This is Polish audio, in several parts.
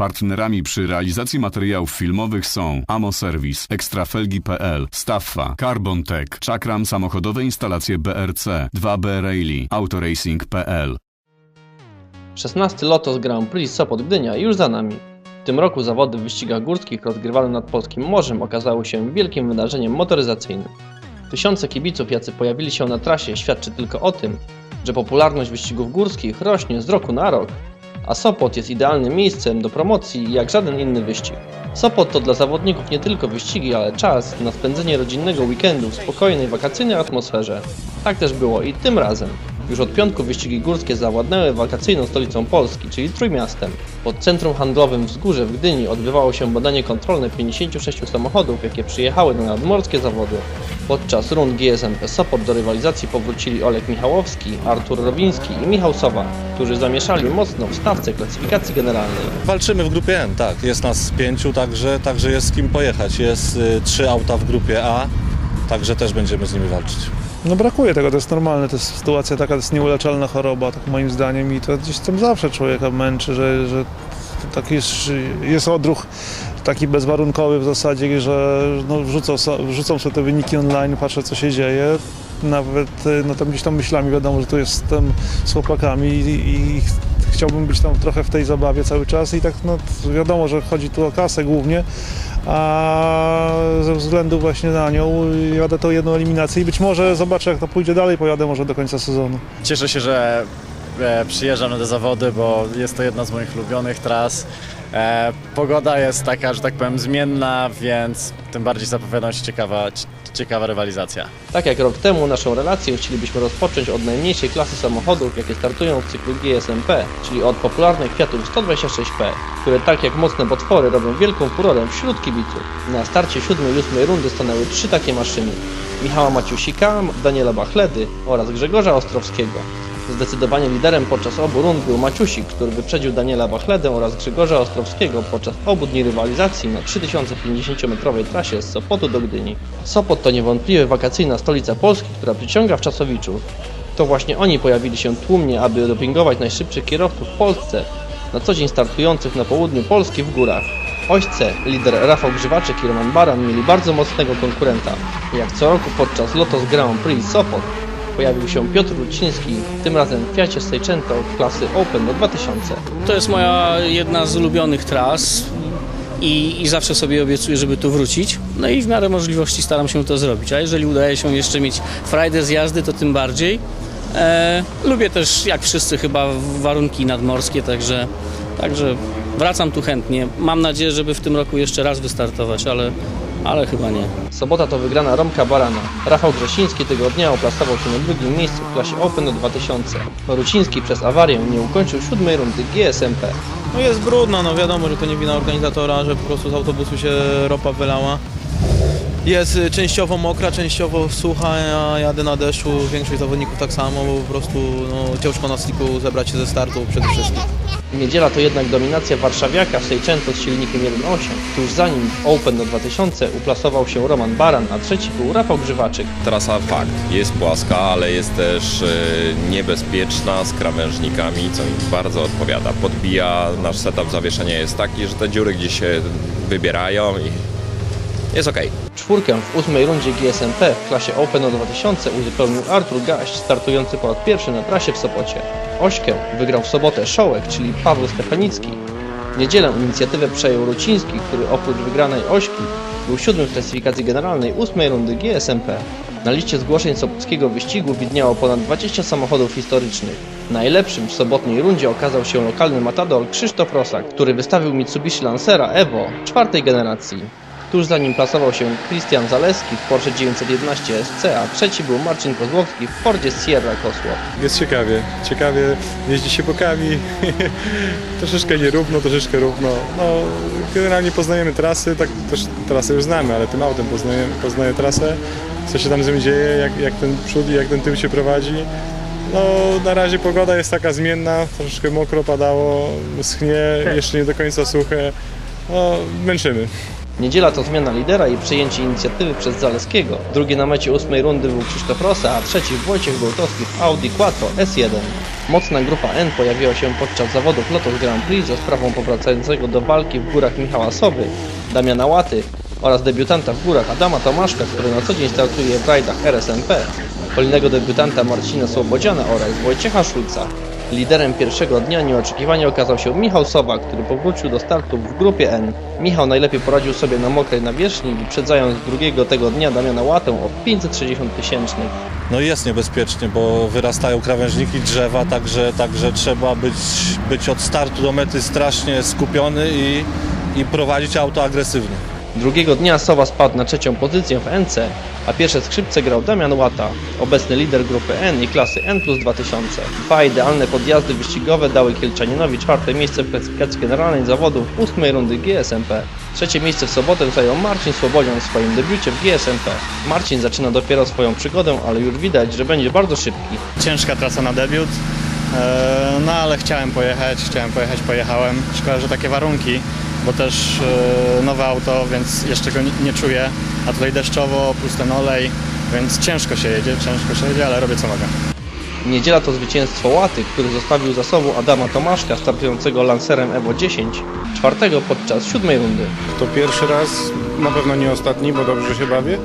Partnerami przy realizacji materiałów filmowych są Amo Service, Ekstrafelgi.pl, Staffa, Carbon Tech, Czakram Samochodowe Instalacje BRC, 2B Rally, Autoracing.pl. 16 Lotos Grand Prix Sopot Gdynia już za nami. W tym roku zawody w wyścigach górskich rozgrywane nad polskim morzem okazały się wielkim wydarzeniem motoryzacyjnym. Tysiące kibiców, jacy pojawili się na trasie, świadczy tylko o tym, że popularność wyścigów górskich rośnie z roku na rok, a Sopot jest idealnym miejscem do promocji jak żaden inny wyścig. Sopot to dla zawodników nie tylko wyścigi, ale czas na spędzenie rodzinnego weekendu w spokojnej, wakacyjnej atmosferze. Tak też było i tym razem. Już od piątku wyścigi górskie zawładnęły wakacyjną stolicą Polski, czyli Trójmiastem. Pod centrum handlowym Wzgórze w Gdyni odbywało się badanie kontrolne 56 samochodów, jakie przyjechały na nadmorskie zawody. Podczas rund GSMP Sopot do rywalizacji powrócili Olek Michałowski, Artur Rowiński i Michał Sowa, którzy zamieszali mocno w stawce klasyfikacji generalnej. Walczymy w grupie N, tak. Jest nas pięciu, także, także jest z kim pojechać. Jest y, trzy auta w grupie A, także też będziemy z nimi walczyć. No brakuje tego, to jest normalne, to jest sytuacja taka, to jest nieuleczalna choroba, tak moim zdaniem i to gdzieś tam zawsze człowieka męczy, że, że taki jest, jest odruch taki bezwarunkowy w zasadzie, że no, wrzucą, wrzucą sobie te wyniki online, patrzę co się dzieje, nawet y, no, tam gdzieś tam myślami wiadomo, że tu jestem z chłopakami i, i chciałbym być tam trochę w tej zabawie cały czas i tak no, wiadomo, że chodzi tu o kasę głównie, a ze względu właśnie na nią jadę tą jedną eliminację i być może zobaczę jak to pójdzie dalej, pojadę może do końca sezonu. Cieszę się, że e, przyjeżdżam na te zawody, bo jest to jedna z moich ulubionych tras. E, pogoda jest taka, że tak powiem, zmienna, więc tym bardziej zapowiada się ciekawa, ci- ciekawa rywalizacja. Tak jak rok temu, naszą relację chcielibyśmy rozpocząć od najmniejszej klasy samochodów, jakie startują w cyklu GSMP, czyli od popularnych Fiatów 126P, które tak jak mocne potwory robią wielką furorę wśród kibiców. Na starcie siódmej i ósmej rundy stanęły trzy takie maszyny. Michała Maciusika, Daniela Bachledy oraz Grzegorza Ostrowskiego. Zdecydowanie liderem podczas obu rund był Maciusik, który wyprzedził Daniela Bachledę oraz Grzegorza Ostrowskiego podczas obu dni rywalizacji na 3050-metrowej trasie z Sopotu do Gdyni. Sopot to niewątpliwie wakacyjna stolica Polski, która przyciąga wczasowiczów. To właśnie oni pojawili się tłumnie, aby dopingować najszybszych kierowców w Polsce, na co dzień startujących na południu Polski w górach. Ośce, lider Rafał Grzywaczek i Roman Baran mieli bardzo mocnego konkurenta. Jak co roku podczas Lotos Grand Prix Sopot pojawił się Piotr Ruciński, tym razem w Fiacie Seicento klasy Open do 2000. To jest moja jedna z ulubionych tras i, i zawsze sobie obiecuję, żeby tu wrócić. No i w miarę możliwości staram się to zrobić. A jeżeli udaje się jeszcze mieć frajdę z jazdy, to tym bardziej. E, lubię też, jak wszyscy chyba, warunki nadmorskie, także, także wracam tu chętnie. Mam nadzieję, żeby w tym roku jeszcze raz wystartować, ale, ale chyba nie. Sobota to wygrana Romka Barana. Rafał Grzesiński tego dnia oplasował się na drugim miejscu w klasie Open do 2000. Ruciński przez awarię nie ukończył siódmej rundy GSMP. No jest brudno, no wiadomo, że to nie wina organizatora, że po prostu z autobusu się ropa wylała. Jest y, częściowo mokra, częściowo sucha, a jadę na deszczu, większość zawodników tak samo, bo po prostu no, ciężko na sliku zebrać się ze startu przede wszystkim. Niedziela to jednak dominacja warszawiaka w Seicento z silnikiem 1.8. Tuż za nim w Open do 2000 uplasował się Roman Baran, a trzeci był Rafał Grzywaczyk. Trasa fakt, jest płaska, ale jest też e, niebezpieczna z krawężnikami, co mi bardzo odpowiada. Podbija, nasz setup zawieszenia jest taki, że te dziury gdzieś się wybierają i jest ok. Czwórkę w ósmej rundzie GSMP w klasie Open o 2000 uzupełnił Artur Gaść, startujący po raz pierwszy na trasie w Sopocie. Ośkę wygrał w sobotę Szołek, czyli Paweł Stefanicki. W niedzielę inicjatywę przejął Ruciński, który oprócz wygranej Ośki był siódmym w klasyfikacji generalnej ósmej rundy GSMP. Na liście zgłoszeń sobockiego wyścigu widniało ponad 20 samochodów historycznych. Najlepszym w sobotniej rundzie okazał się lokalny matador Krzysztof Rosak, który wystawił Mitsubishi Lancera Evo czwartej generacji. Tuż za nim plasował się Christian Zaleski w Porsche 911 SC, a trzeci był Marcin Kozłowski w Fordzie Sierra Cosworth. Jest ciekawie, ciekawie jeździ się bokami, troszeczkę nierówno, troszeczkę równo. No, generalnie poznajemy trasy, tak też trasę już znamy, ale tym autem poznaję, poznaję trasę, co się tam z nim dzieje, jak, jak ten przód i jak ten tył się prowadzi. No, na razie pogoda jest taka zmienna, troszeczkę mokro padało, schnie, jeszcze nie do końca suche. No, męczymy. Niedziela to zmiana lidera i przejęcie inicjatywy przez Zaleskiego. Drugi na mecie ósmej rundy był Krzysztof Rosa, a trzeci Wojciech Gołtowski w Audi Quattro S1. Mocna grupa N pojawiła się podczas zawodów Lotus Grand Prix za sprawą powracającego do walki w górach Michała Sowy, Damiana Łaty oraz debiutanta w górach Adama Tomaszka, który na co dzień startuje w rajdach RSMP, kolejnego debiutanta Marcina Słobodziana oraz Wojciecha Szulca. Liderem pierwszego dnia nieoczekiwanie okazał się Michał Sowa, który powrócił do startu w grupie N. Michał najlepiej poradził sobie na mokrej nawierzchni, wyprzedzając drugiego tego dnia Damiana Łatę o 560 tysięcznych. No jest niebezpiecznie, bo wyrastają krawężniki drzewa, także, także trzeba być, być od startu do mety strasznie skupiony i, i prowadzić auto agresywnie. Drugiego dnia Sowa spadł na trzecią pozycję w NC, a pierwsze skrzypce grał Damian Łata, obecny lider grupy N i klasy N plus 2000. Dwa idealne podjazdy wyścigowe dały Kielczaninowi czwarte miejsce w klasyfikacji generalnej zawodów ósmej rundy GSMP. Trzecie miejsce w sobotę zajął Marcin Słobodzian w swoim debiucie w GSMP. Marcin zaczyna dopiero swoją przygodę, ale już widać, że będzie bardzo szybki. ciężka trasa na debiut. E, No ale chciałem pojechać, chciałem pojechać, pojechałem. Szkoda, że takie warunki, bo też e, nowe auto, więc jeszcze go nie, nie czuję. A tutaj deszczowo, plus ten olej, więc ciężko się jedzie, ciężko się jedzie, ale robię co mogę. Niedziela to zwycięstwo Łaty, który zostawił za sobą Adama Tomaszka startującego Lancerem Evo 10, czwartego podczas siódmej rundy. To pierwszy raz, na pewno nie ostatni, bo dobrze się bawię.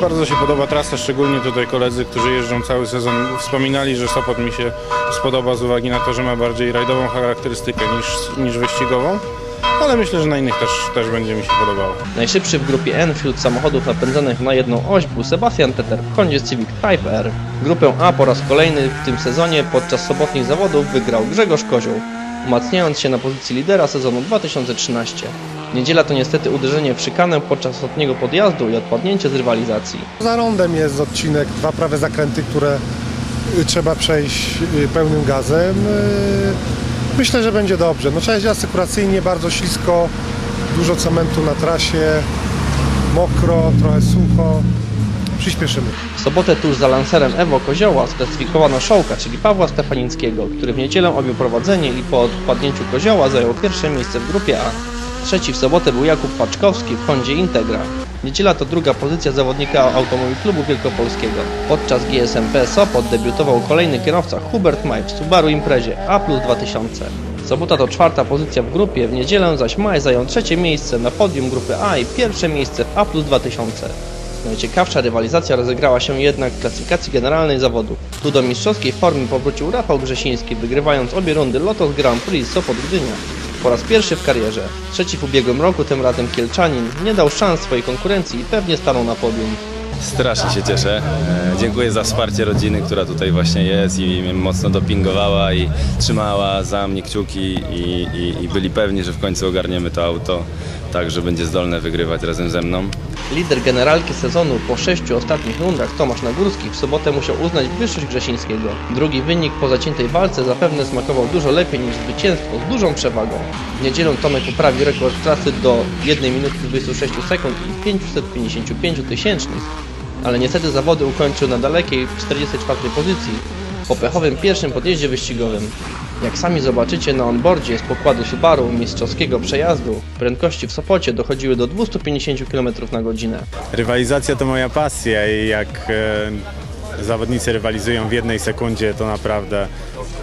Bardzo się podoba trasa, szczególnie tutaj koledzy, którzy jeżdżą cały sezon, wspominali, że Sopot mi się spodoba z uwagi na to, że ma bardziej rajdową charakterystykę niż, niż wyścigową, ale myślę, że na innych też, też będzie mi się podobało. Najszybszy w grupie N wśród samochodów napędzanych na jedną oś był Sebastian Teter w Hondzie Civic Type R. Grupę A po raz kolejny w tym sezonie podczas sobotnich zawodów wygrał Grzegorz Kozioł, umacniając się na pozycji lidera sezonu 2013. Niedziela to niestety uderzenie w szykanę podczas ostatniego podjazdu i odpadnięcie z rywalizacji. Za rondem jest odcinek, dwa prawe zakręty, które y, trzeba przejść y, pełnym gazem. Y, Myślę, że będzie dobrze. No, trzeba jeździć asekuracyjnie, bardzo ślisko, dużo cementu na trasie, mokro, trochę sucho. Przyspieszymy. W sobotę tuż za lancerem Ewo Kozioła sklasyfikowano Szołka, czyli Pawła Stefanińskiego, który w niedzielę objął prowadzenie i po odpadnięciu Kozioła zajął pierwsze miejsce w grupie A. Trzeci w sobotę był Jakub Paczkowski w Hondzie Integra. Niedziela to druga pozycja zawodnika Automobil Klubu Wielkopolskiego. Podczas GSMP Sopot debiutował kolejny kierowca Hubert Maj w Subaru Imprezie A plus 2000. Sobota to czwarta pozycja w grupie, w niedzielę zaś Maj zajął trzecie miejsce na podium grupy A i pierwsze miejsce w A plus 2000. Najciekawsza rywalizacja rozegrała się jednak w klasyfikacji generalnej zawodów. Tu do mistrzowskiej formy powrócił Rafał Grzesiński, wygrywając obie rundy Lotos Grand Prix Sopot Gdynia. Po raz pierwszy w karierze. Trzeci w ubiegłym roku, tym razem Kielczanin, nie dał szans swojej konkurencji i pewnie stanął na podium. Strasznie się cieszę. E, Dziękuję za wsparcie rodziny, która tutaj właśnie jest i mnie mocno dopingowała i trzymała za mnie kciuki i, i, i byli pewni, że w końcu ogarniemy to auto tak, że będzie zdolne wygrywać razem ze mną. Lider generalki sezonu po sześciu ostatnich rundach Tomasz Nagórski w sobotę musiał uznać wyższość Grzesińskiego. Drugi wynik po zaciętej walce zapewne smakował dużo lepiej niż zwycięstwo z dużą przewagą. W niedzielę Tomek poprawił rekord trasy do 1 minuty 26 sekund i 555 tysięcznych, ale niestety zawody ukończył na dalekiej 44 pozycji po pechowym pierwszym podjeździe wyścigowym. Jak sami zobaczycie na onboardzie z pokładu Subaru mistrzowskiego przejazdu, prędkości w Sopocie dochodziły do 250 km na godzinę. Rywalizacja to moja pasja i jak e, zawodnicy rywalizują w jednej sekundzie, to naprawdę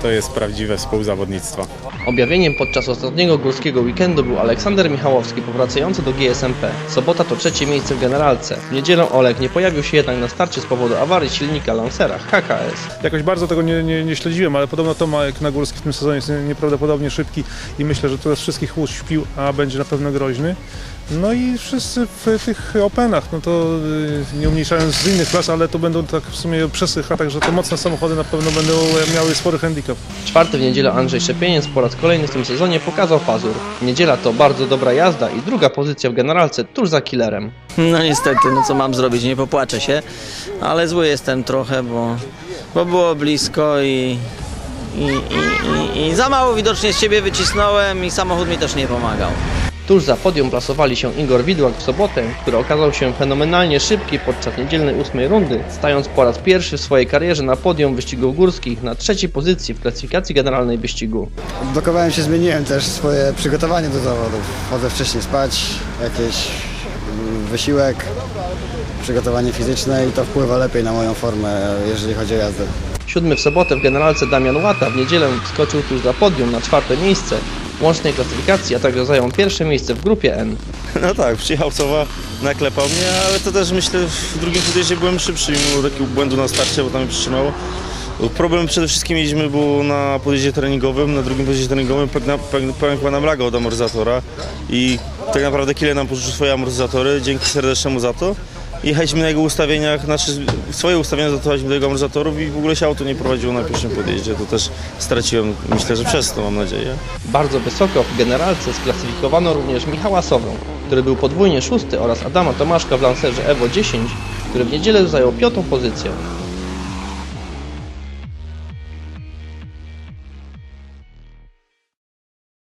to jest prawdziwe współzawodnictwo. Objawieniem podczas ostatniego górskiego weekendu był Aleksander Michałowski powracający do GSMP. Sobota to trzecie miejsce w generalce. W niedzielę Olek nie pojawił się jednak na starcie z powodu awarii silnika Lancera HKS. Jakoś bardzo tego nie, nie, nie śledziłem, ale podobno Tomek Nagórski w tym sezonie jest nieprawdopodobnie szybki i myślę, że teraz wszystkich uśpił, a będzie na pewno groźny. No i wszyscy w tych Openach, no to y, nie umniejszając z innych klas, ale to będą tak w sumie przesycha, także te mocne samochody na pewno będą miały spory handicap. Czwarty w niedzielę Andrzej Szepieniec po raz kolejny w tym sezonie pokazał pazur. Niedziela to bardzo dobra jazda i druga pozycja w generalce tuż za killerem. No niestety, no co mam zrobić, nie popłaczę się, ale zły jestem trochę, bo, bo było blisko i, i, i, i, i za mało widocznie z siebie wycisnąłem i samochód mi też nie pomagał. Tuż za podium plasowali się Igor Widłak w sobotę, który okazał się fenomenalnie szybki podczas niedzielnej ósmej rundy, stając po raz pierwszy w swojej karierze na podium wyścigów górskich na trzeciej pozycji w klasyfikacji generalnej wyścigu. Odblokowałem się, zmieniłem też swoje przygotowanie do zawodów. Chodzę wcześniej spać, jakiś wysiłek, przygotowanie fizyczne i to wpływa lepiej na moją formę, jeżeli chodzi o jazdę. Siódmy w sobotę w generalce Damian Łata w niedzielę wskoczył tuż za podium na czwarte miejsce łącznej klasyfikacji, a także zajął pierwsze miejsce w grupie N. No tak, przyjechał Sowa, naklepał mnie, ale to też myślę w drugim podjeździe byłem szybszy mimo takiego błędu na starcie, bo tam mnie przytrzymało. Problem przede wszystkim mieliśmy było na podjeździe treningowym, na drugim podjeździe treningowym pękła nam laga od amortyzatora i tak naprawdę Kile nam pożyczył swoje amortyzatory, dzięki serdecznemu za to. Jechaliśmy na jego ustawieniach, znaczy swoje ustawienia zadawaliśmy do jego amortyzatorów i w ogóle się auto nie prowadziło na pierwszym podjeździe. To też straciłem, myślę, że przez to mam nadzieję. Bardzo wysoko w generalce sklasyfikowano również Michała Sowę, który był podwójnie szósty oraz Adama Tomaszka w Lancerze Evo 10, który w niedzielę zajął piątą pozycję.